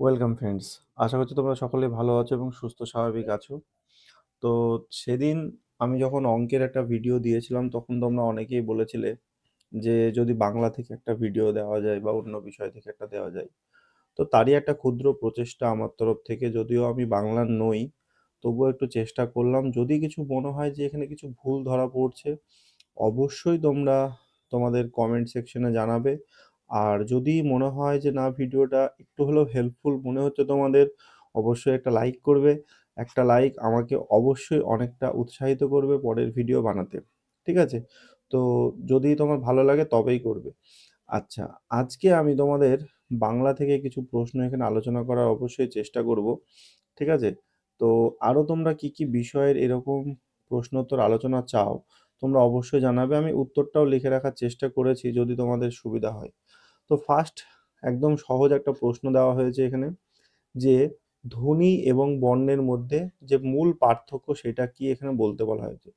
Welcome friends আশা করছি তোমরা সকলে ভালো আছো এবং সুস্থ, স্বাভাবিক আছো। তো সেদিন আমি যখন অঙ্কের একটা ভিডিও দিয়েছিলাম, তখন তোমরা অনেকেই বলেছিলে যে, যদি বাংলা থেকে একটা ভিডিও দেওয়া যায় বা অন্য বিষয় থেকে একটা দেওয়া যায়, তো তারই একটা ক্ষুদ্র প্রচেষ্টা আমার তরফ থেকে। যদিও আমি বাংলার নই, তবুও একটু চেষ্টা করলাম। যদি কিছু মনে হয় যে, এখানে কিছু ভুল ধরা পড়ছে, অবশ্যই তোমরা তোমাদের কমেন্ট সেকশনে জানাবে। আর যদি মনে হয় যে, না, ভিডিওটা একটু হলেও হেল্পফুল মনে হচ্ছে তোমাদের, অবশ্যই একটা লাইক করবে। একটা লাইক আমাকে অবশ্যই অনেকটা উৎসাহিত করবে পরের ভিডিও বানাতে, ঠিক আছে? তো যদি তোমার ভালো লাগে তবেই করবে। আচ্ছা আজকে আমি তোমাদের বাংলা থেকে কিছু প্রশ্ন এখানে আলোচনা করার অবশ্যই চেষ্টা করব, ঠিক আছে? তো আরও তোমরা কি কি বিষয়ের এরকম প্রশ্নোত্তর আলোচনা চাও, তোমরা অবশ্যই জানাবে। আমি উত্তরটাও লিখে রাখার চেষ্টা করেছি যদি তোমাদের সুবিধা হয়। তো ফার্স্ট একদম সহজ একটা প্রশ্ন দেওয়া হয়েছে এখানে যে ধ্বনি এবং বর্ণের মধ্যে যে মূল পার্থক্য সেটা কি এখানে বলতে বলা হয়েছে?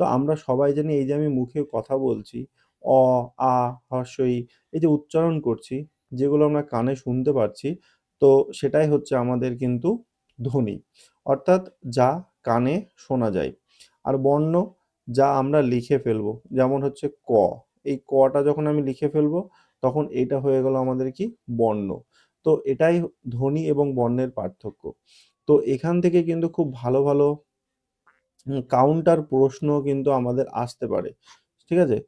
তো আমরা সবাই জানি এই যে আমি মুখে কথা বলছি, অ, আ হর্ষই এই যে উচ্চারণ করছি, যেগুলো আমরা কানে শুনতে পাচ্ছি তো সেটাই হচ্ছে আমাদের কিন্তু ধ্বনি। অর্থাৎ যা কানে শোনা যায়। আর বর্ণ যা আমরা লিখে ফেলব, যেমন হচ্ছে ক, এই কটা যখন আমি লিখে ফেলব তখন এটা হয়ে গেল আমাদের কি? বর্ণ। তো এটাই ধ্বনি এবং বর্ণের পার্থক্য। তো এখান থেকে কিন্তু খুব ভালো ভালো কাউন্টার প্রশ্ন কিন্তু আমাদের আসতে পারে। ঠিক আছে?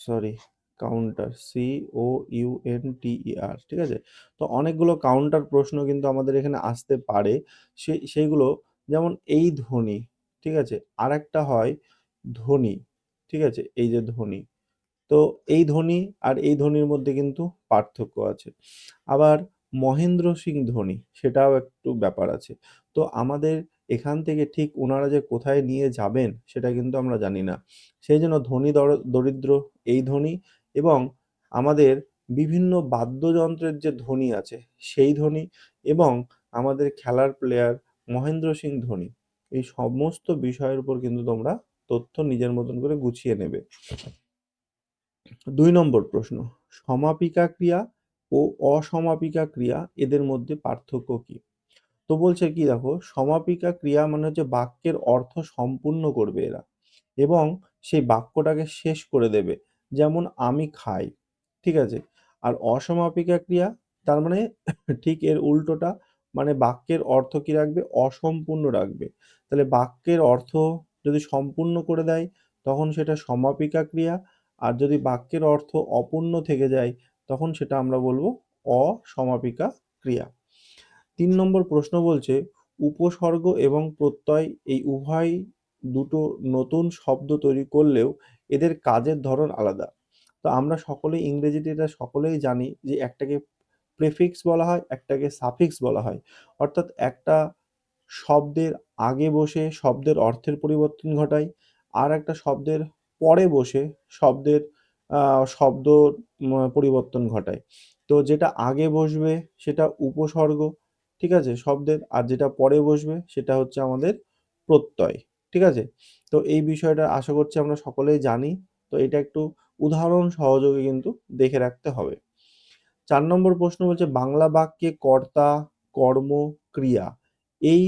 Sorry counter C O U N T E R ঠিক আছে? তো অনেকগুলো কাউন্টার প্রশ্ন কিন্তু আমাদের এখানে আসতে পারে। সেই সেইগুলো যেমন এই ধ্বনি, ঠিক আছে? আর একটা হয় ধ্বনি, ঠিক আছে? এই যে ধ্বনি। তো এই ধ্বনি আর এই ধ্বনির মধ্যে কিন্তু পার্থক্য আছে। আবার মহেন্দ্র সিং ধোনি, সেটাও একটু ব্যাপার আছে। তো আমাদের এখান থেকে ঠিক ওনারা যে কোথায় নিয়ে যাবেন, সেটা কিন্তু আমরা জানি না। সেই জন্য ধনী দরিদ্র এই ধ্বনি এবং আমাদের বিভিন্ন বাদ্যযন্ত্রের যে ধ্বনি আছে, সেই ধ্বনি এবং আমাদের খেলার প্লেয়ার মহেন্দ্র সিং ধোনি, এই সমস্ত বিষয়ের উপর কিন্তু তোমরা তথ্য নিজের মতন করে গুছিয়ে নেবে। দুই নম্বর প্রশ্ন, সমাপিকা ক্রিয়া ও অসমাপিকা ক্রিয়া এদের মধ্যে পার্থক্য কি? তো বলছে কি দেখো, সমাপিকা ক্রিয়া মানে হচ্ছে বাক্যের অর্থ সম্পূর্ণ করবে এরা এবং সেই বাক্যটাকে শেষ করে দেবে। যেমন আমি খাই, ঠিক আছে? আর অসমাপিকা ক্রিয়া তার মানে ঠিক এর উল্টোটা মানে বাক্যের অর্থ কি রাখবে? অসম্পূর্ণ রাখবে। তাহলে বাক্যের অর্থ যদি সম্পূর্ণ করে দেয়, তখন সেটা সমাপিকা ক্রিয়া আর যদি বাক্যের অর্থ অপূর্ণ থেকে যায়, তখন সেটা আমরা বলব অসমাপিকা ক্রিয়া। তিন নম্বর প্রশ্ন বলছে, উপসর্গ এবং প্রত্যয় এই উভয় দুটো নতুন শব্দ তৈরি করলেও এদের কাজের ধরন আলাদা। তো আমরা সকলেই ইংরেজিতে এটা সকলেই জানি যে একটাকে প্রেফিক্স বলা হয়, একটাকে সাফিক্স বলা হয়। অর্থাৎ একটা শব্দের আগে বসে শব্দের অর্থের পরিবর্তন ঘটায়, আর একটা শব্দের পরে বসে শব্দের শব্দ পরিবর্তন ঘটায়। তো যেটা আগে বসবে সেটা উপসর্গ, ঠিক আছে? শব্দের, আর যেটা পরে বসবে সেটা হচ্ছে আমাদের প্রত্যয়, ঠিক আছে? তো এই বিষয়টা আশা করছি আমরা সকলেই জানি। তো এটা একটু উদাহরণ সহযোগে কিন্তু দেখে রাখতে হবে। চার নম্বর প্রশ্ন বলছে, বাংলা বাক্যে কর্তা, কর্ম, ক্রিয়া, এই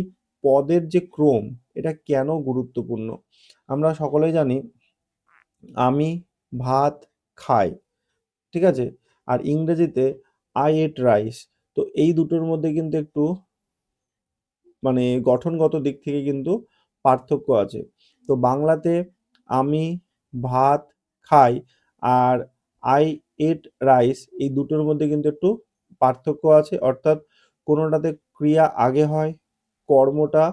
পদের যে ক্রম, এটা কেন গুরুত্বপূর্ণ? আমরা সকলেই জানি আমি ভাত খাই, ঠিক আছে? আর ইংরেজিতে আই এট রাইস তো এই দুটোর মধ্যে কিন্তু একটু মানে গঠনগত দিক থেকে কিন্তু পার্থক্য আছে। তো বাংলাতে আমি ভাত খাই আর আই এট রাইস এই দুটোর মধ্যে কিন্তু একটু পার্থক্য আছে। অর্থাৎ কোনোটাতে ক্রিয়া আগে হয়, কর্মটা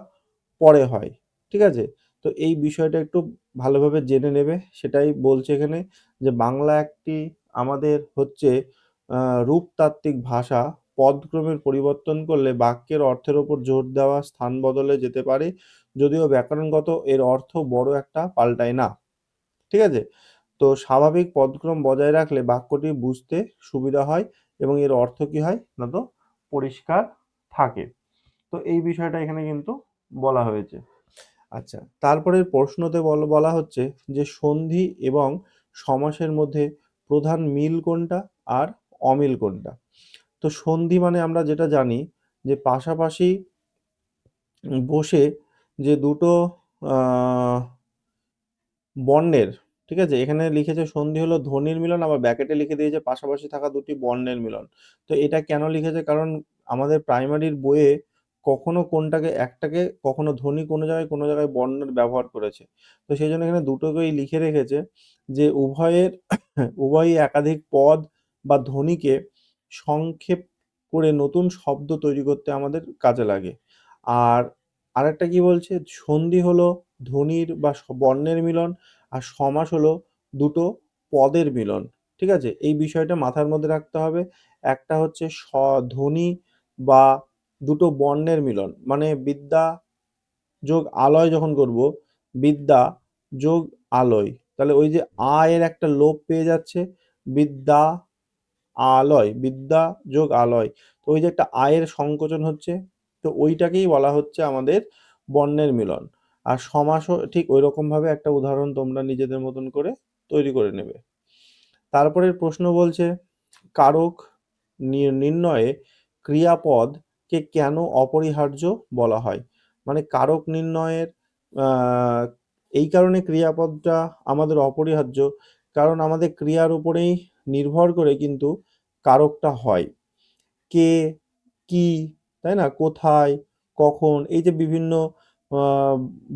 পরে হয়, ঠিক আছে? তো এই বিষয়টা একটু ভালোভাবে জেনে নেবে। সেটাই বলছে এখানে যে বাংলা একটি আমাদের হচ্ছে রূপতাত্ত্বিক ভাষা। পদক্রমের পরিবর্তন করলে বাক্যের অর্থের ওপর জোর দেওয়া স্থান বদলে যেতে পারে। যদিও ব্যাকরণগত এর অর্থ বড় একটা পাল্টায় না। ঠিক আছে? তো স্বাভাবিক পদক্রম বজায় রাখলে বাক্যটি বুঝতে সুবিধা হয় এবং এর অর্থ কি হয়? না তো পরিষ্কার থাকে। তো এই বিষয়টা এখানে কিন্তু বলা হয়েছে। আচ্ছা তারপরের প্রশ্নতে বলা হচ্ছে যে সন্ধি এবং সমাসের মধ্যে প্রধান মিল কোনটা আর অমিল কোনটা? তো সন্ধি মানে আমরা যেটা জানি যে পাশাপাশি বসে যে দুটো বর্ণের, ঠিক আছে? এখানে লিখেছে সন্ধি হলো ধ্বনির মিলন, আবার ব্যাকেটে লিখে দিয়েছে পাশাপাশি থাকা দুটি বর্ণের মিলন। তো এটা কেন লিখেছে? কারণ আমাদের প্রাইমারির বইয়ে কখনো কোনটাকে, একটাকে কখনো ধ্বনি কোনো জায়গায় কোনো জায়গায় বর্ণের ব্যবহার করেছে। তো সেই জন্য এখানে দুটোকেই লিখে রেখেছে যে উভয়ের, উভয়ই একাধিক পদ বা ধ্বনিকে সংক্ষেপ করে নতুন শব্দ তৈরি করতে আমাদের কাজে লাগে। আর আরেকটা কি বলছে? সন্ধি হলো ধ্বনির বা বর্ণের মিলন আর সমাস হলো দুটো পদের মিলন। ঠিক আছে? এই বিষয়টা মাথার মধ্যে রাখতে হবে। একটা হচ্ছে স, ধ্বনি বা দুটো বর্ণের মিলন। মানে বিদ্যা যোগ আলয় যখন করব, বিদ্যা যোগ আলয়। তাহলে ওই যে আ এর একটা লোপ পেয়ে যাচ্ছে, বিদ্যা আলয়, বিদ্যা যোগ আলয়। তো ওই যে একটা আয়ের সংকোচন হচ্ছে, তো ওইটাকেই বলা হচ্ছে আমাদের বর্ণের মিলন। আর সমাসও ঠিক ওই রকমভাবে একটা উদাহরণ তোমরা নিজেদের মতন করে তৈরি করে নেবে। তারপরের প্রশ্ন বলছে, কারক নির্ণয়ে ক্রিয়াপদকে কেন অপরিহার্য বলা হয়? মানে কারক নির্ণয়ের এই কারণে ক্রিয়াপদটা আমাদের অপরিহার্য, কারণ আমাদের ক্রিয়ার উপরেই নির্ভর করে কিন্তু কারকটা হয়। কে, কি, তাই না? কোথায়, কখন, এই যে বিভিন্ন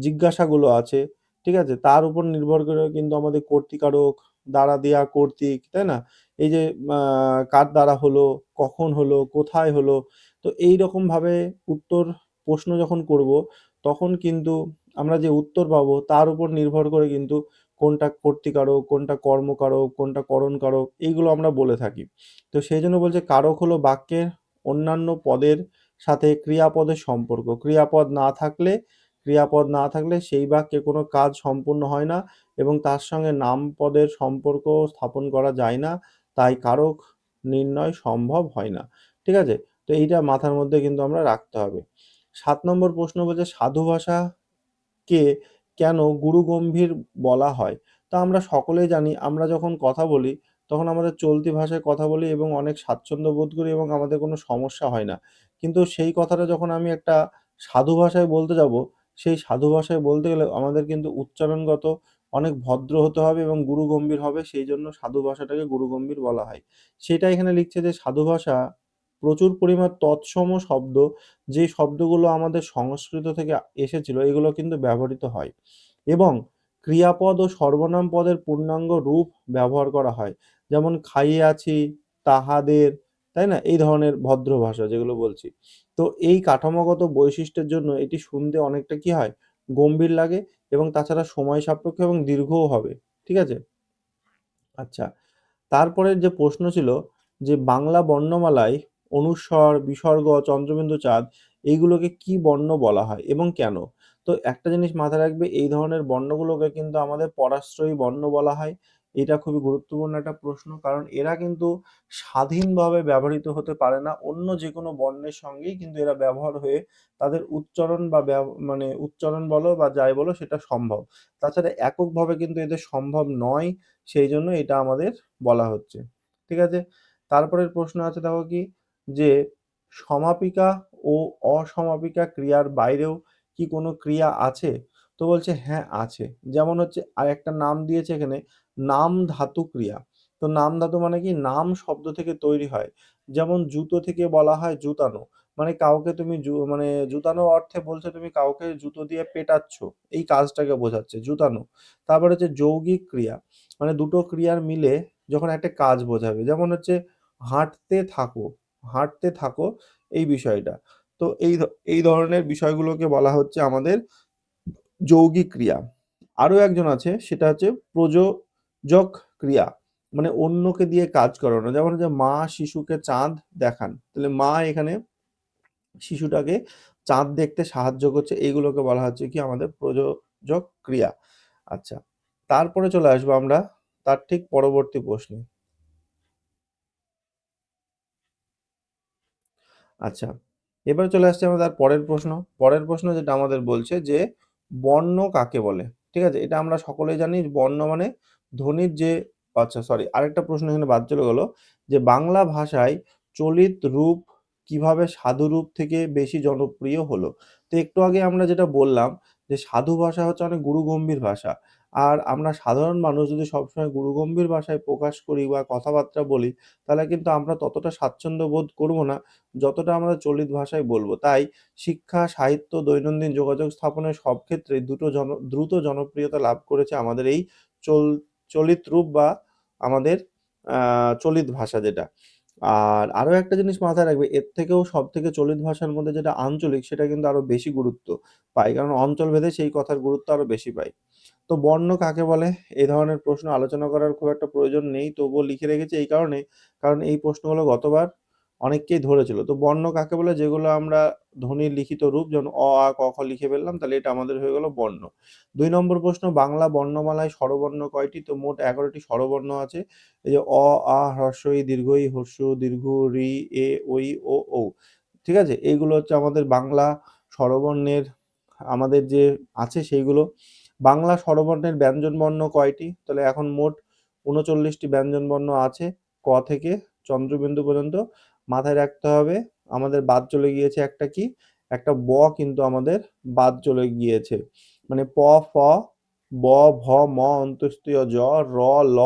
জিজ্ঞাসাগুলো আছে, ঠিক আছে? তার উপর নির্ভর করে কিন্তু আমাদের কর্তিকারক, দ্বারা দেয়া কর্তৃক, তাই না? এই যে কার দ্বারা হলো, কখন হলো, কোথায় হলো, তো এই রকম ভাবে উত্তর প্রশ্ন যখন করব, তখন কিন্তু আমরা যে উত্তর পাবো, তার উপর নির্ভর করে কিন্তু কোনটা কর্তিকারক, কোনটা কর্মকারক, কোনটা করণকারক, এইগুলো আমরা বলে থাকি। তো সেই জন্য বলছে কারক হলো বাক্যের অন্যান্য পদের সাথে ক্রিয়াপদের সম্পর্ক। ক্রিয়াপদ না থাকলে, ক্রিয়াপদ না থাকলে সেই বাক্যে কোনো কাজ সম্পূর্ণ হয় না এবং তার সঙ্গে নাম পদের সম্পর্ক স্থাপন করা যায় না। তাই কারক নির্ণয় সম্ভব হয় না। ঠিক আছে? তো এইটা মাথার মধ্যে কিন্তু আমরা রাখতে হবে। সাত নম্বর প্রশ্ন বলছে, সাধু ভাষাকে কেন গুরু গম্ভীর বলা হয়? তা আমরা সকলেই জানি, আমরা যখন কথা বলি, তখন আমাদের চলতি ভাষায় কথা বলি এবং অনেক স্বাচ্ছন্দ্য বোধ করি এবং আমাদের কোনো সমস্যা হয় না। কিন্তু সেই কথাটা যখন আমি একটা সাধু ভাষায় বলতে যাব, সেই সাধু ভাষায় বলতে গেলে আমাদের কিন্তু উচ্চারণগত অনেক ভদ্র হতে হবে এবং গুরু গম্ভীর হবে সেই জন্য সাধু ভাষাটাকে গুরু গম্ভীর বলা হয়। সেটা এখানে লিখছে যে, সাধু ভাষা প্রচুর পরিমাণ তৎসম শব্দ, যে শব্দগুলো আমাদের সংস্কৃত থেকে এসেছিল, এগুলো কিন্তু ব্যবহৃত হয়। এবং ক্রিয়াপদ ও সর্বনাম পদের পূর্ণাঙ্গ রূপ ব্যবহার করা হয়। যেমন, খাইয়ে আছি, তাহাদের, তাই না? এই ধরনের ভদ্র ভাষা যেগুলো বলছি। তো এই কাঠামোগত বৈশিষ্ট্যের জন্য এটি শুনতে অনেকটা কি হয়? গম্ভীর লাগে এবং তাছাড়া সময় সাপেক্ষ এবং দীর্ঘও হবে, ঠিক আছে? আচ্ছা তারপরের যে প্রশ্ন ছিল যে বাংলা বর্ণমালায় অনুস্বর, বিসর্গ, চন্দ্রবিন্দু চাঁদ এইগুলোকে কি বর্ণ বলা হয় এবং কেন? তো একটা জিনিস মাথায় রাখবে, এই ধরনের বর্ণগুলোকে কিন্তু আমাদের পরাশ্রয়ী বর্ণ বলা হয়। এটা খুবই গুরুত্বপূর্ণ একটা প্রশ্ন। কারণ এরা কিন্তু স্বাধীনভাবে ব্যবহৃত হতে পারে না। অন্য যে কোনো বর্ণের সঙ্গেই কিন্তু এরা ব্যবহার হয়ে তাদের উচ্চারণ বা মানে উচ্চারণ বলো বা যাই বলো সেটা সম্ভব। তাছাড়া এককভাবে কিন্তু এদের সম্ভব নয়, সেই জন্য এটা আমাদের বলা হচ্ছে। ঠিক আছে? তারপরের প্রশ্ন আছে দেখো কি? যে সমাপিকা ও অসমাপিকা ক্রিয়ার বাইরেও কি কোনো ক্রিয়া আছে? তো বলছে হ্যাঁ আছে। যেমন হচ্ছে আর একটা নাম দিয়েছে এখানে নাম ধাতু ক্রিয়া। তো নাম ধাতু মানে কি? নাম শব্দ থেকে তৈরি হয়। যেমন জুতো থেকে বলা হয় জুতানো। মানে কাউকে তুমি মানে জুতানো অর্থে বলছে তুমি কাউকে জুতো দিয়ে পেটাচ্ছ। এই কাজটাকে বোঝাচ্ছে জুতানো। তারপর হচ্ছে যৌগিক ক্রিয়া। মানে দুটো ক্রিয়ার মিলে যখন একটা কাজ বোঝাবে। যেমন হচ্ছে হাঁটতে থাকো হাঁটতে থাকো এই বিষয়টা। তো এই এই ধরনের বিষয়গুলোকে বলা হচ্ছে আমাদের যৌগিক ক্রিয়া। আরও একজন আছে, সেটা হচ্ছে প্রযোজক ক্রিয়া মানে অন্যকে দিয়ে কাজ করানো। যেমন হচ্ছে মা শিশুকে চাঁদ দেখান, তাহলে মা এখানে শিশুটাকে চাঁদ দেখতে সাহায্য করছে এইগুলোকে বলা হচ্ছে কি আমাদের প্রযোজক ক্রিয়া। আচ্ছা তারপরে চলে আসব আমরা তার ঠিক পরবর্তী প্রশ্নে। আচ্ছা এবার চলে আসছে আমাদের পরের প্রশ্ন। পরের প্রশ্ন যেটা আমাদের বলছে যে বর্ণ কাকে বলে? ঠিক আছে, এটা আমরা সকলেই জানি, বর্ণ মানে ধ্বনির যে আচ্ছা সরি আরেকটা প্রশ্ন এখানে বাদ চলে গেল যে বাংলা ভাষায় চলিত রূপ কীভাবে সাধু রূপ থেকে বেশি জনপ্রিয় হলো? তো একটু আগে আমরা যেটা বললাম যে সাধু ভাষা হচ্ছে অনেক গুরুগম্ভীর ভাষা। আর আমরা সাধারণ মানুষ যদি সবসময় গুরুগম্ভীর ভাষায় প্রকাশ করি বা কথাবার্তা বলি, তাহলে কিন্তু আমরা ততটা স্বাচ্ছন্দ্য বোধ করব না যতটা আমরা চলিত ভাষায় বলব। তাই শিক্ষা, সাহিত্য, দৈনন্দিন যোগাযোগ স্থাপনের সব ক্ষেত্রে দুটো জন, দ্রুত জনপ্রিয়তা লাভ করেছে আমাদের এই চল চলিত রূপ বা আমাদের চলিত ভাষা যেটা। আর আরও একটা জিনিস মাথায় রাখবে, এর থেকেও সব থেকে চলিত ভাষার মধ্যে যেটা আঞ্চলিক, সেটা কিন্তু আরও বেশি গুরুত্ব পায়। কারণ অঞ্চল ভেদে সেই কথার গুরুত্ব আরও বেশি পায়। তো বর্ণ কাকে বলে? এই ধরনের প্রশ্ন আলোচনা করার খুব একটা প্রয়োজন নেই, তবুও লিখে রেখেছি এই কারণে। কারণ এই প্রশ্নগুলো গতবার অনেককেই ধরেছিল। তো বর্ণ কাকে বলে? যেগুলো আমরা ধ্বনির লিখিত রূপ, যেমন অ, আ, ক, খ লিখে ফেললাম, তাহলে এটা আমাদের হয়ে গেল বর্ণ। দুই নম্বর প্রশ্ন, বাংলা বর্ণমালায় স্বরবর্ণ কয়টি? তো মোট এগারোটি স্বরবর্ণ আছে। এই যে অ, আ হ্রস্ব ই, দীর্ঘ, ই হর্ষ দীর্ঘ, রি, এ ওই ও ও ঠিক আছে? এইগুলো হচ্ছে আমাদের বাংলা স্বরবর্ণের, আমাদের যে আছে সেইগুলো। বাংলা স্বরবর্ণের ব্যঞ্জনবর্ণ কয়টি? তাহলে এখন মোট উনচল্লিশটি ব্যঞ্জনবর্ণ আছে, ক থেকে চন্দ্রবিন্দু পর্যন্ত। মাথায় রাখতে হবে। আমাদের বাদ চলে গিয়েছে একটা কি? একটা ব কিন্তু আমাদের বাদ চলে গিয়েছে। মানে প, ফ, ব, ভ, ম অন্ত্যেষ্টিয় জ, র, ল,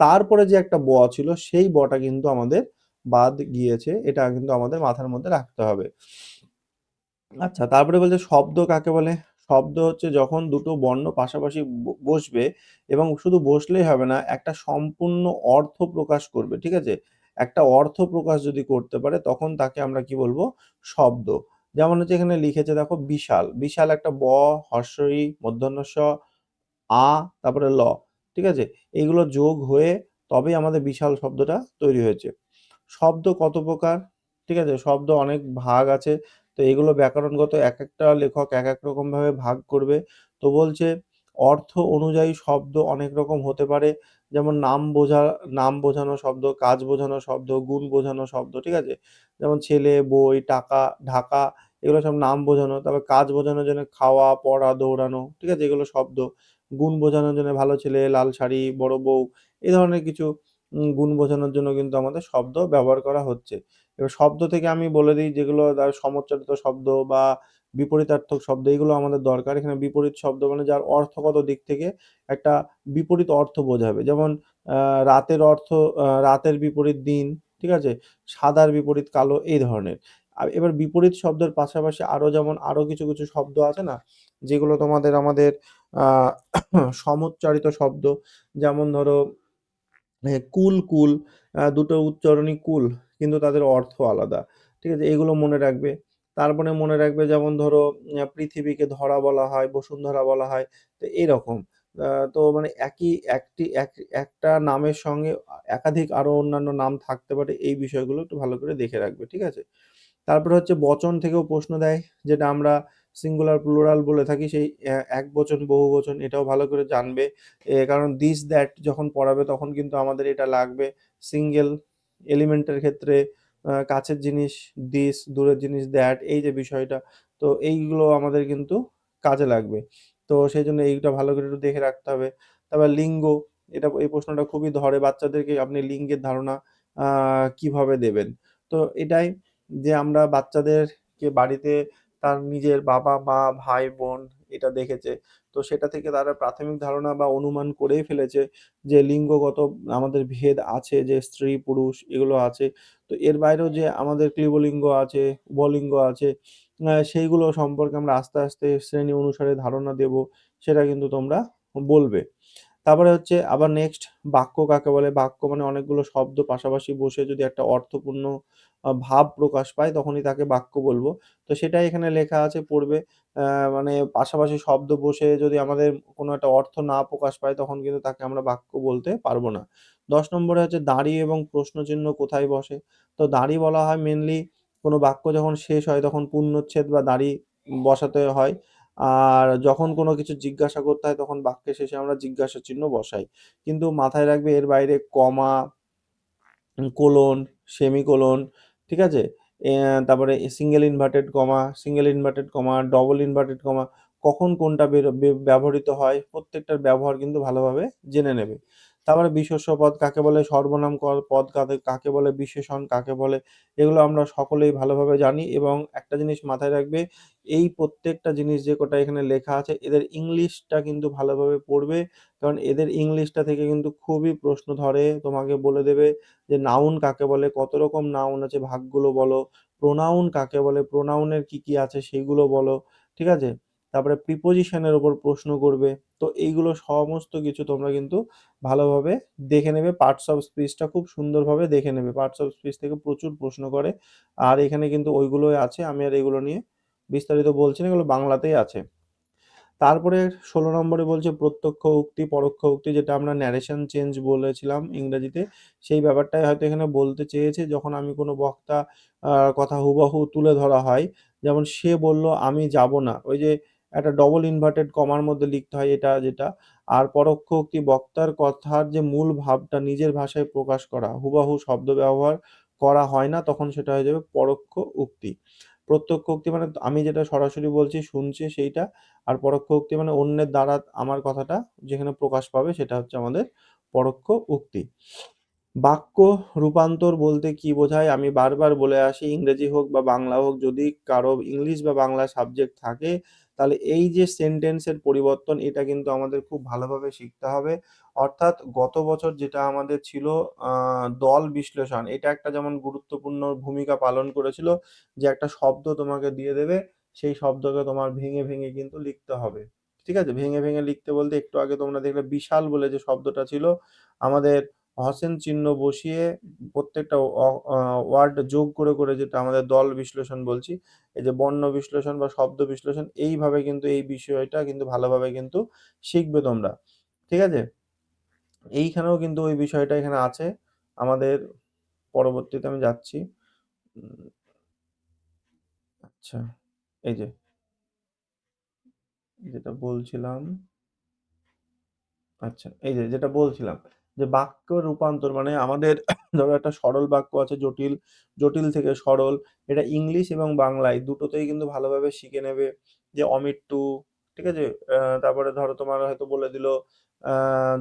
তারপরে যে একটা ব ছিল, সেই বটা কিন্তু আমাদের বাদ গিয়েছে। এটা কিন্তু আমাদের মাথার মধ্যে রাখতে হবে। আচ্ছা তারপরে বলছে শব্দ কাকে বলে? শব্দ হচ্ছে যখন দুটো বর্ণ পাশাপাশি বসবে এবং শুধু বসলেই হবে না, একটা সম্পূর্ণ অর্থ প্রকাশ করবে, ঠিক আছে? একটা অর্থ প্রকাশ যদি করতে পারে, তখন তাকে আমরা কি বলব? শব্দ। যেমন হচ্ছে এখানে লিখেছে, দেখো, বিশাল। বিশাল একটা ব, হর্ষই ষ আ, তারপরে ল, ঠিক আছে? এইগুলো যোগ হয়ে তবেই আমাদের বিশাল শব্দটা তৈরি হয়েছে। শব্দ কত প্রকার? ঠিক আছে? শব্দ অনেক ভাগ আছে। তো এগুলো ব্যাকরণগত এক একটা লেখক এক এক রকম ভাবে ভাগ করবে। তো বলছে, অর্থ অনুযায়ী শব্দ অনেক রকম হতে পারে। যেমন নাম বোঝা, নাম বোঝানো শব্দ, কাজ বোঝানো শব্দ, গুণ বোঝানো শব্দ, ঠিক আছে? যেমন ছেলে, বই, টাকা, ঢাকা, এগুলো সব নাম বোঝানো। তারপর কাজ বোঝানোর জন্য খাওয়া, পড়া, দৌড়ানো, ঠিক আছে? এগুলো শব্দ। গুণ বোঝানোর জন্য ভালো ছেলে, লাল শাড়ি, বড় বউ, এই ধরনের কিছু গুণ বোঝানোর জন্য কিন্তু আমাদের শব্দ ব্যবহার করা হচ্ছে। এবার শব্দ থেকে আমি বলে দিই যেগুলো তার সমচ্চারিত শব্দ বা বিপরীতার্থক শব্দ, এগুলো আমাদের দরকার। এখানে বিপরীত শব্দ মানে যার অর্থগত দিক থেকে একটা বিপরীত অর্থ বোঝাবে। যেমন রাতের অর্থ রাতের বিপরীত দিন, ঠিক আছে? সাদার বিপরীত কালো, এই ধরনের। এবার বিপরীত শব্দের পাশাপাশি আরও যেমন আরও কিছু কিছু শব্দ আছে না? যেগুলো তোমাদের আমাদের সমুচ্চারিত শব্দ, যেমন ধরো কুল কুল দুটো উচ্চারণই কুল, কিন্তু তাদের অর্থ আলাদা। ঠিক আছে? এগুলো মনে রাখবে। তারপরে মনে রাখবে যেমন ধরো পৃথিবীকে ধরা বলা হয়, বসুন্ধরা বলা হয়, তো এরকম। তো মানে একই, একটি, এক, একটা নামের সঙ্গে একাধিক আরও অন্যান্য নাম থাকতে পারে, এই বিষয়গুলো একটু ভালো করে দেখে রাখবে, ঠিক আছে? তারপরে হচ্ছে বচন থেকেও প্রশ্ন দেয়, যেটা আমরা সিঙ্গুলার প্লুরাল বলে থাকি, সেই এক বচন, বহু বচন, এটাও ভালো করে জানবে। কারণ দিস দ্যাট যখন পড়াবে তখন কিন্তু আমাদের এটা লাগবে সিঙ্গেল এলিমেন্টের ক্ষেত্রে কাছের জিনিস দিস দূরের জিনিস দ্যাট এই যে বিষয়টা, তো এইগুলো আমাদের কিন্তু কাজে লাগবে। তো সেই জন্য এইটা ভালো করে একটু দেখে রাখতে হবে। তারপর লিঙ্গ, এটা, এই প্রশ্নটা খুবই ধরে বাচ্চাদেরকে, আপনি লিঙ্গের ধারণা কীভাবে দেবেন? তো এটাই যে আমরা বাচ্চাদেরকে বাড়িতে তার নিজের বাবা, মা, ভাই, বোন এটা দেখেছে। তো সেটা থেকে তারা প্রাথমিক ধারণা বা অনুমান করেই ফেলেছে যে লিঙ্গগত আমাদের ভেদ আছে, যে স্ত্রী, পুরুষ এগুলো আছে। তো এর বাইরেও যে আমাদের ক্লিবলিঙ্গ আছে, উভলিঙ্গ আছে সেইগুলো সম্পর্কে আমরা আস্তে আস্তে শ্রেণি অনুসারে ধারণা দেব, সেটা কিন্তু তোমরা বলবে। তারপরে হচ্ছে আবার নেক্সট বাক্য কাকে বলে? বাক্য মানে অনেকগুলো শব্দ পাশাপাশি বসে যদি একটা অর্থপূর্ণ ভাব প্রকাশ পায় তখনই তাকে বাক্য বলব। তো সেটাই এখানে লেখা আছে, পড়বে মানে পাশাপাশি শব্দ বসে যদি আমাদের কোনো একটা অর্থ না প্রকাশ পায় তখন কিন্তু তাকে আমরা বাক্য বলতে পারব না। দশ নম্বরে হচ্ছে দাঁড়ি এবং প্রশ্নচিহ্ন কোথায় বসে? তো দাঁড়ি বলা হয় মেনলি কোনো বাক্য যখন শেষ হয় তখন পূর্ণচ্ছেদ বা দাঁড়ি বসাতে হয়। আর যখন কোনো কিছু জিজ্ঞাসা করতে হয়, তখন বাক্যের শেষে আমরা জিজ্ঞাসা চিহ্ন বসাই। কিন্তু মাথায় রাখবে এর বাইরে কমা, কোলন, সেমিকোলন, ঠিক আছে? তারপরে single inverted comma, single inverted comma, double inverted comma, কখন কোনটা ব্যবহৃত হয়, প্রত্যেকটার ব্যবহার কিন্তু ভালোভাবে জেনে নেবে। তারপরে বিশেষ্য পদ কাকে বলে, সর্বনাম পদ কাকে বলে, বিশেষণ কাকে বলে, এগুলো আমরা সকলেই ভালোভাবে জানি এবং একটা জিনিস মাথায় রাখবে, এই প্রত্যেকটা জিনিস যে কটা এখানে লেখা আছে, এদের ইংলিশটা কিন্তু ভালোভাবে পড়বে, কারণ এদের ইংলিশটা থেকে কিন্তু খুবই প্রশ্ন ধরে, তোমাকে বলে দেবে যে নাউন কাকে বলে, কত রকম নাউন আছে, ভাগগুলো বলো প্রোনাউন কাকে বলে প্রোনাউনের কি কি আছে, সেগুলো বলো, ঠিক আছে? তারপরে প্রিপোজিশনের ওপর প্রশ্ন করবে। তো এইগুলো সমস্ত কিছু তোমরা কিন্তু ভালোভাবে দেখে নেবে। পার্টস অফ স্পিচটা খুব সুন্দরভাবে দেখে নেবে। পার্টস অফ স্পিচ থেকে প্রচুর প্রশ্ন করে। আর এখানে কিন্তু ওইগুলোই আছে। আমি আর এগুলো নিয়ে বিস্তারিত বলছি না। এগুলো বাংলাতেই আছে। তারপরে ষোলো নম্বরে বলছে প্রত্যক্ষ উক্তি, পরোক্ষ উক্তি, যেটা আমরা ন্যারেশন চেঞ্জ বলেছিলাম ইংরেজিতে। সেই ব্যাপারটাই হয়তো এখানে বলতে চেয়েছে। যখন আমি কোনো বক্তা কথা হুবহু তুলে ধরা হয়, যেমন সে বলল, আমি যাব না। ওই যে একটা ডবল ইনভার্টেড কমার মধ্যে লিখতে হয় এটা, যেটা। আর পরোক্ষ উক্তি বক্তার কথার যে মূল ভাবটা নিজের ভাষায় প্রকাশ করা, হুবহু শব্দ ব্যবহার করা হয় না, তখন সেটা হয়ে যাবে পরোক্ষ উক্তি। প্রত্যক্ষ উক্তি মানে আমি যেটা সরাসরি বলছি, শুনছি সেইটা, আর পরোক্ষ উক্তি মানে অন্যের দ্বারা আমার কথাটা যেখানে প্রকাশ পাবে সেটা হচ্ছে আমাদের পরোক্ষ উক্তি। বাক্য রূপান্তর বলতে কি বোঝায়? আমি বারবার বলে আসি, ইংরেজি হোক বা বাংলা হোক, যদি কারও ইংলিশ বা বাংলা সাবজেক্ট থাকে তাহলে এই যে সেন্টেন্সের পরিবর্তন, এটা কিন্তু আমাদের খুব ভালোভাবে শিখতে হবে। অর্থাৎ গত বছর যেটা আমাদের ছিল দল বিশ্লেষণ, এটা একটা যেমন গুরুত্বপূর্ণ ভূমিকা পালন করেছিল যে একটা শব্দ তোমাকে দিয়ে দেবে, সেই শব্দকে তোমার ভেঙে ভেঙে কিন্তু লিখতে হবে। ঠিক আছে? ভেঙে ভেঙে লিখতে বলতে একটু আগে তোমরা দেখলে বিশাল বলে যে শব্দটা ছিল, আমাদের হসেন চিহ্ন বসিয়ে প্রত্যেকটা ওয়ার্ড যোগ করে করে যেটা আমাদের দল বিশ্লেষণ বলছি, এই যে বর্ণ বিশ্লেষণ বা শব্দ বিশ্লেষণ, এইভাবে কিন্তু এই বিষয়টা কিন্তু ভালোভাবে কিন্তু শিখবে তোমরা, ঠিক আছে? এইখানেও কিন্তু ওই বিষয়টা এখানে আছে, আমাদের পরবর্তীতে আমি যাচ্ছি আচ্ছা এই যে, যেটা বলছিলাম আচ্ছা এই যে, যেটা বলছিলাম যে বাক্য রূপান্তর মানে আমাদের ধরো একটা সরল বাক্য আছে জটিল জটিল থেকে সরল। এটা ইংলিশ এবং বাংলায় দুটোতেই কিন্তু ভালোভাবে শিখে নেবে যে অমৃত্যু, ঠিক আছে? তারপরে ধরো তোমার হয়তো বলে দিল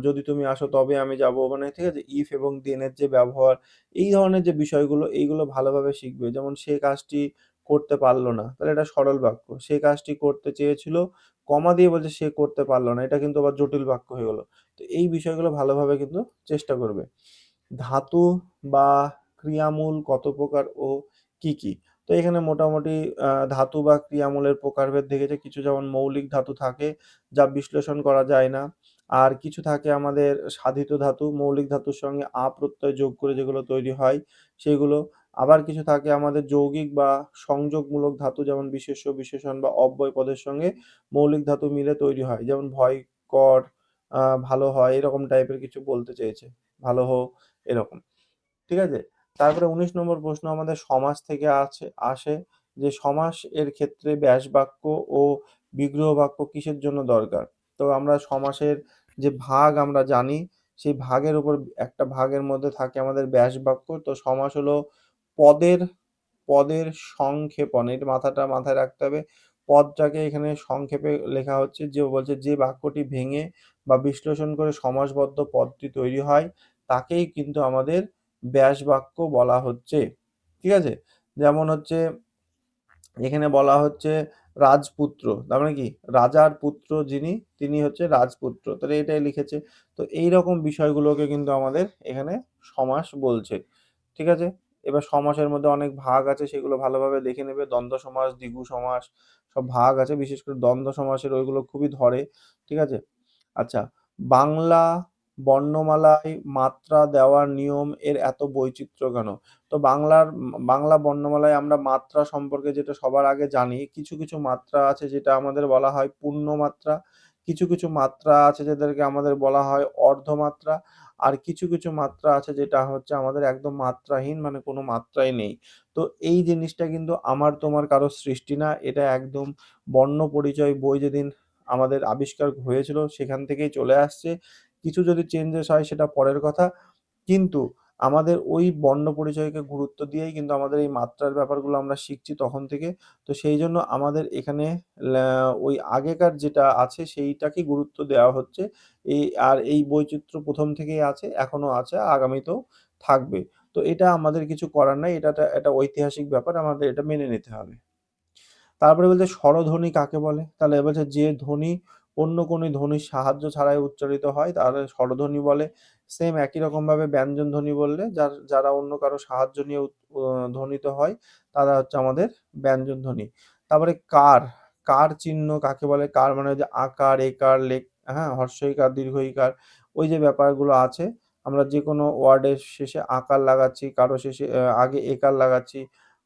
যদি তুমি আসো তবে আমি যাব। মানে ঠিক আছে? ইফ এবং দেনের যে ব্যবহার, এই ধরনের যে বিষয়গুলো, এইগুলো ভালোভাবে শিখবে। যেমন সে কাজটি করতে পারল না। তাহলে এটা সরল বাক্য। সে কাজটি করতে চেয়েছিল, কমা দিয়ে বলছে সে করতে পারল না। এটা কিন্তু আবার জটিল বাক্য হয়ে গেলো। তো এই বিষয়গুলো ভালোভাবে কিন্তু চেষ্টা করবে। ধাতু বা ক্রিয়ামূল কত প্রকার ও কি কি? তো এখানে মোটামুটি ধাতু বা ক্রিয়ামূলের প্রকারভেদ দেখেছে। কিছু যেমন মৌলিক ধাতু থাকে, যা বিশ্লেষণ করা যায় না। আর কিছু থাকে আমাদের সাধিত ধাতু, মৌলিক ধাতুর সঙ্গে আপ্রত্যয় যোগ করে যেগুলো তৈরি হয়, সেগুলো আবার কিছু থাকে আমাদের যৌগিক বা সংযোগমূলক ধাতু, যেমন বিশেষ বিশেষণ বা অব্যয় পদের সঙ্গে মৌলিক ধাতু মিলে তৈরি হয়। যেমন ভয়, কর ভালো, হয়, এরকম টাইপের কিছু বলতে চেয়েছে। ভালো হোক এরকম। ঠিক আছে? তারপরে উনিশ নম্বর প্রশ্ন আমাদের সমাজ থেকে আছে, আসে যে সমাস এর ক্ষেত্রে ব্যাস বাক্য ও বিগ্রহ বাক্য কিসের জন্য দরকার? তো আমরা সমাসের যে ভাগ আমরা জানি, সেই ভাগের উপর একটা ভাগের মধ্যে থাকে আমাদের ব্যাস বাক্য তো সমাস হলো পদের পদের সংক্ষেপণ এর মাথাটা মাথায় রাখতে হবে। পদটাকে এখানে সংক্ষেপে লেখা হচ্ছে যে, বলছে যে বাক্যটি ভেঙে বা বিশ্লেষণ করে সমাসবদ্ধ পদটি তৈরি হয়, তাকেই কিন্তু আমাদের ব্যাস বাক্য বলা হচ্ছে। ঠিক আছে? যেমন হচ্ছে, এখানে বলা হচ্ছে রাজপুত্র। তার মানে কি? রাজার পুত্র যিনি, তিনি হচ্ছে রাজপুত্র। তাহলে এটাই লিখেছে। তো এই রকম বিষয়গুলোকে কিন্তু আমাদের এখানে সমাস বলছে। ঠিক আছে? এবার সমাসের মধ্যে অনেক ভাগ আছে, সেগুলো ভালোভাবে দেখে নেবে। দ্বন্দ্ব সমাস, দ্বিগু সমাস, সব ভাগ আছে। বিশেষ করে দ্বন্দ্ব সমাসের ওইগুলো খুবই ধরে, ঠিক আছে? আচ্ছা বাংলা বর্ণমালায় মাত্রা দেওয়ার নিয়ম এর এত বৈচিত্র্য কেন? তো বাংলার, বাংলা বর্ণমালায় আমরা মাত্রা সম্পর্কে যেটা সবার আগে জানি, কিছু কিছু মাত্রা আছে যেটা আমাদের বলা হয় পূর্ণ মাত্রা কিছু কিছু মাত্রা আছে যেটাকে আমাদের বলা হয় অর্ধমাত্রা, আর কিছু কিছু মাত্রা আছে যেটা হচ্ছে আমাদের একদম মাত্রাহীন মানে কোনো মাত্রাই নেই। তো এই জিনিসটা কিন্তু আমার তোমার কারও সৃষ্টি না, এটা একদম বর্ণ পরিচয় বই যেদিন আমাদের আবিষ্কার হয়েছিল সেখান থেকেই চলে আসছে। কিছু যদি চেঞ্জেস হয় সেটা পরের কথা। কিন্তু আমাদের ওই বর্ণ পরিচয়কে গুরুত্ব দিয়েই কিন্তু আমাদের এই মাত্রার ব্যাপারগুলো আমরা শিখছি তখন থেকে। তো সেই জন্য আমাদের এখানে ওই আগেকার যেটা আছে সেইটাকে গুরুত্ব দেওয়া হচ্ছে। এই আর এই বৈচিত্র্য প্রথম থেকেই আছে এখনও আছে, আগামীতেও থাকবে। তো এটা আমাদের কিছু করার নাই, এটা একটা- ঐতিহাসিক ব্যাপার, আমাদের এটা মেনে নিতে হবে। তারপরে বলছে স্বরধ্বনি কাকে বলে? তাহলে বলছে যে ধ্বনি অন্য কোনো ধ্বনির সাহায্য ছাড়াই উচ্চারিত হয় তাহলে স্বরধ্বনি বলে। সেম একই রকম ভাবে ব্যঞ্জন ধ্বনি বললে, যার, যারা অন্য কারও সাহায্য নিয়ে ধ্বনিত হয়, তারা হচ্ছে আমাদের ব্যঞ্জন ধ্বনি। তারপরে কার কার চিহ্ন কাকে বলে? কার মানে যে আকার, একার, লেক হ্যাঁ হর্ষইকার, দীর্ঘইকার, ওই যে ব্যাপারগুলো আছে, আমরা যে কোনো ওয়ার্ডের শেষে আকার লাগাচ্ছি, কারও শেষে আগে একার লাগাচ্ছি,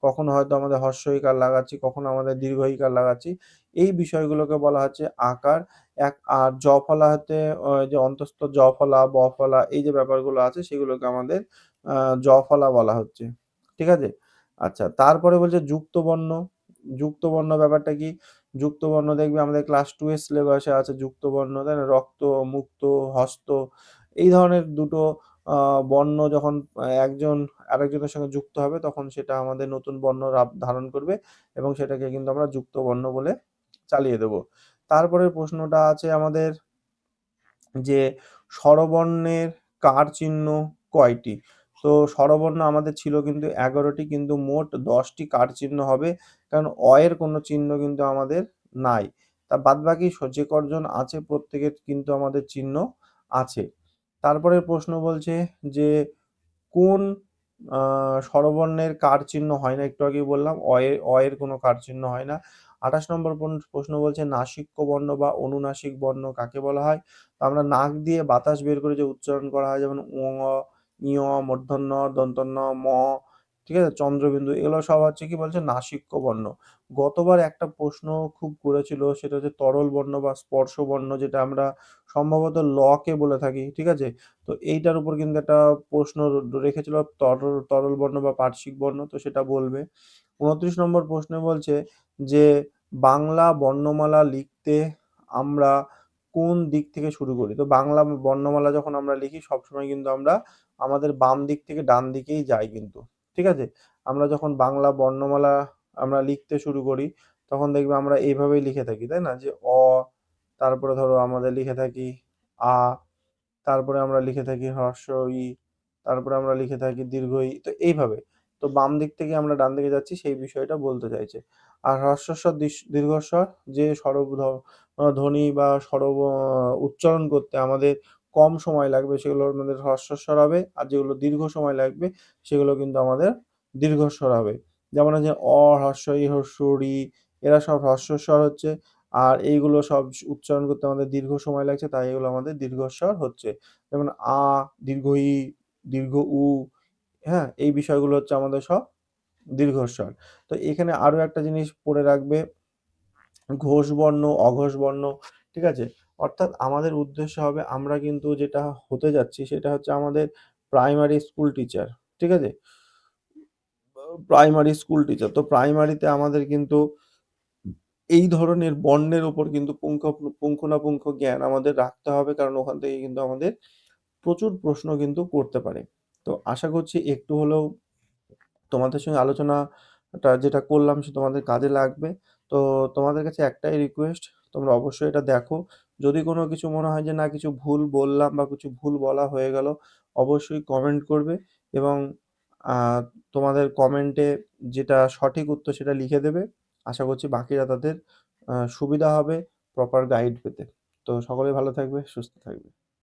কখনো হয়তো আমাদের হর্ষইকার লাগাচ্ছি, কখনো আমাদের দীর্ঘইকার লাগাচ্ছি এই বিষয়গুলোকে বলা হচ্ছে আকার। এক, আর জ ফলা হতে যে অন্তস্থ জ ফলা ব ফলা এই যে ব্যাপারগুলো আছে সেগুলোকে আমাদের জ ফলা বলা হচ্ছে। ঠিক আছে? আচ্ছা তারপরে বলছে যুক্ত বর্ণ যুক্ত বর্ণ ব্যাপারটা কি? যুক্ত বর্ণ দেখবে আমাদের ক্লাস টু এর সিলেবাসে আছে যুক্ত বর্ণ তাই না? রক্ত, মুক্ত, হস্ত, এই ধরনের দুটো বর্ণ যখন একজন আরেকজনের সঙ্গে যুক্ত হবে তখন সেটা আমাদের নতুন বর্ণ ধারণ করবে এবং সেটাকে কিন্তু আমরা যুক্ত বর্ণ বলে চালিয়ে দেব। তারপরের প্রশ্নটা আছে আমাদের যে স্বরবর্ণের কার চিহ্ন কয়টি? তো স্বরবর্ণ আমাদের ছিল কিন্তু এগারোটি, কিন্তু মোট দশটি কার চিহ্ন হবে, কারণ অ এর কোনো চিহ্ন কিন্তু আমাদের নাই। তা বাদবাকি যে কজন আছে প্রত্যেকের কিন্তু আমাদের চিহ্ন আছে। তারপরে প্রশ্ন বলছে যে কোন স্বরবর্ণের কার চিহ্ন হয় না? একটু আগে বললাম অয়ের অয়ের কোনো কার চিহ্ন হয় না। আঠাশ নম্বর প্রশ্ন বলছে নাসিক্য বর্ণ বা অনুনাসিক বর্ণ কাকে বলা হয়? তো আমরা নাক দিয়ে বাতাস বের করে যে উচ্চারণ করা হয়, যেমন ঙ ইয় মূর্ধন্য দন্তন্য, ম, ঠিক আছে? চন্দ্রবিন্দু, এগুলো সব হচ্ছে কি বলছে? নাসিক্য বর্ণ গতবার একটা প্রশ্ন খুব করেছিল, সেটা হচ্ছে তরল বর্ণ বা স্পর্শ বর্ণ, যেটা আমরা সম্ভবত লকে বলে থাকি, ঠিক আছে? তো এইটার উপর কিন্তু একটা প্রশ্ন রেখেছিল তরল তরল বর্ণ বা পার্শ্বিক বর্ণ, তো সেটা বলবে। উনত্রিশ নম্বর প্রশ্নে বলছে যে, বাংলা বর্ণমালা লিখতে আমরা কোন দিক থেকে শুরু করি? তো বাংলা বর্ণমালা যখন আমরা লিখি, সবসময় কিন্তু আমরা আমাদের বাম দিক থেকে ডান দিকেই যাই কিন্তু, ঠিক আছে? আমরা যখন বাংলা বর্ণমালা আমরা লিখতে শুরু করি, তখন দেখবে আমরা এইভাবেই লিখে থাকি, তাই না? যে, অ, তারপরে ধরো আমাদের লিখে থাকি আ, তারপরে আমরা লিখে থাকি হ্রস্ব ই, তারপরে আমরা লিখে থাকি দীর্ঘ, ই, তো এইভাবে। তো বাম দিক থেকে আমরা ডান দিকে যাচ্ছি সেই বিষয়টা বলতে চাইছে। আর হ্রস্বস্বর দীর্ঘ- দীর্ঘস্বর যে স্বরব ধ- ধ্বনি বা স্বরব আহ, উচ্চারণ করতে আমাদের কম সময় লাগবে সেগুলো আমাদের হ্রস্বস্বর হবে আর যেগুলো দীর্ঘ সময় লাগবে সেগুলো কিন্তু আমাদের দীর্ঘস্বর হবে। যেমন হচ্ছে অ হ্রস্ব ই হ্রস্ব এরা সব হ্রস্বস্বর হচ্ছে আর এইগুলো সব উচ্চারণ করতে আমাদের দীর্ঘ সময় লাগছে তাই এগুলো আমাদের দীর্ঘস্বর হচ্ছে। যেমন আ দীর্ঘ ই দীর্ঘ উ হ্যাঁ এই বিষয়গুলো হচ্ছে আমাদের সব দীর্ঘস্বর। তো এখানে আরও একটা জিনিস পড়ে রাখবে, ঘোষ বর্ণ, অঘোষ বর্ণ, ঠিক আছে? অর্থাৎ আমাদের উদ্দেশ্য হবে আমরা কিন্তু যেটা হতে যাচ্ছি সেটা হচ্ছে আমাদের প্রাইমারি স্কুল টিচার ঠিক আছে? প্রাইমারি স্কুল টিচার তো প্রাইমারিতে আমাদের কিন্তু এই ধরনের বর্ণের উপর কিন্তু পুঙ্খ পুঙ্খানুপুঙ্খ জ্ঞান আমাদের রাখতে হবে, কারণ ওখান থেকে কিন্তু আমাদের প্রচুর প্রশ্ন কিন্তু করতে পারে। তো আশা করছি একটু হলেও তোমাদের সঙ্গে আলোচনাটা যেটা করলাম সে তোমাদের কাজে লাগবে। তো তোমাদের কাছে একটাই রিকোয়েস্ট তোমরা অবশ্যই এটা দেখো। যদি কোনো কিছু মনে হয় যে না, কিছু ভুল বললাম বা কিছু ভুল বলা হয়ে গেল, অবশ্যই কমেন্ট করবে এবং তোমাদের কমেন্টে যেটা সঠিক উত্তর সেটা লিখে দেবে। আশা করছি বাকিরা তাদের সুবিধা হবে প্রপার গাইড পেতে। তো সকলেই ভালো থাকবে, সুস্থ থাকবে।